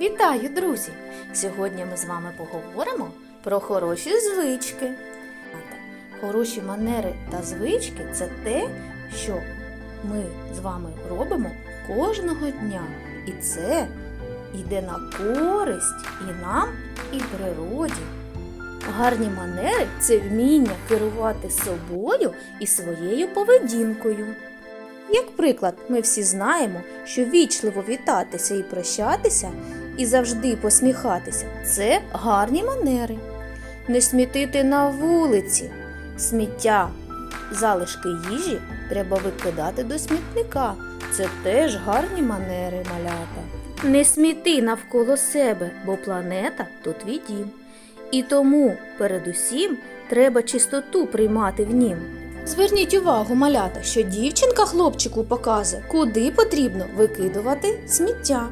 Вітаю, друзі! Сьогодні ми з вами поговоримо про хороші звички. Хороші манери та звички це те, що ми з вами робимо кожного дня. І це йде на користь і нам, і природі. Гарні манери це вміння керувати собою і своєю поведінкою. Як приклад, ми всі знаємо, що вічливо вітатися і прощатися, і завжди посміхатися це гарні манери. Не смітити на вулиці. Сміття, залишки їжі треба викидати до смітника. Це теж гарні манери малята. Не сміти навколо себе, бо планета то твій дім. І тому, передусім, треба чистоту приймати в нім. Зверніть увагу, малята, що дівчинка хлопчику показує, куди потрібно викидувати сміття.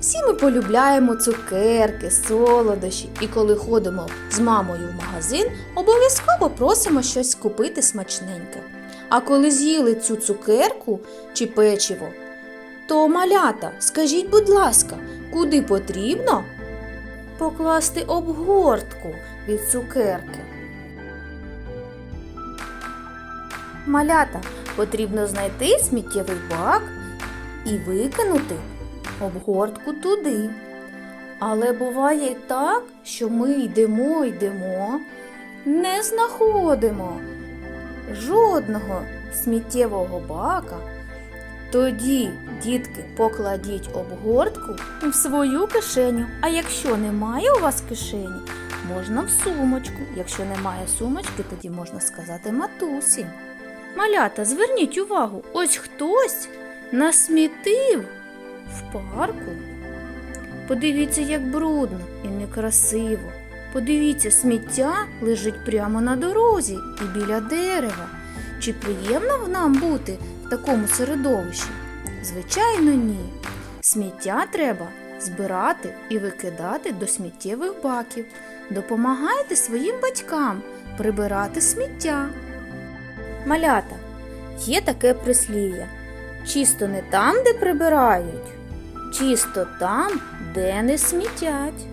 Всі ми полюбляємо цукерки, солодощі, і коли ходимо з мамою в магазин, обов'язково просимо щось купити смачненьке. А коли з'їли цю цукерку чи печиво, то малята, скажіть, будь ласка, куди потрібно покласти обгортку від цукерки? Малята потрібно знайти сміттєвий бак і викинути обгортку туди. Але буває й так, що ми йдемо, йдемо, не знаходимо жодного сміттєвого бака. Тоді, дітки, покладіть обгортку в свою кишеню. А якщо немає у вас кишені, можна в сумочку. Якщо немає сумочки, тоді можна сказати матусі. Малята, зверніть увагу, ось хтось насмітив парку. Подивіться, як брудно і некрасиво. Подивіться, сміття лежить прямо на дорозі і біля дерева. Чи приємно нам бути в такому середовищі? Звичайно, ні. Сміття треба збирати і викидати до сміттєвих баків. Допомагайте своїм батькам прибирати сміття. Малята, є таке прислів'я. Чисто не там, де прибирають, чисто там, де не смітять.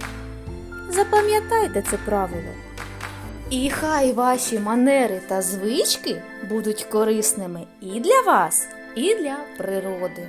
Запам'ятайте це правило. І хай ваші манери та звички будуть корисними і для вас, і для природи.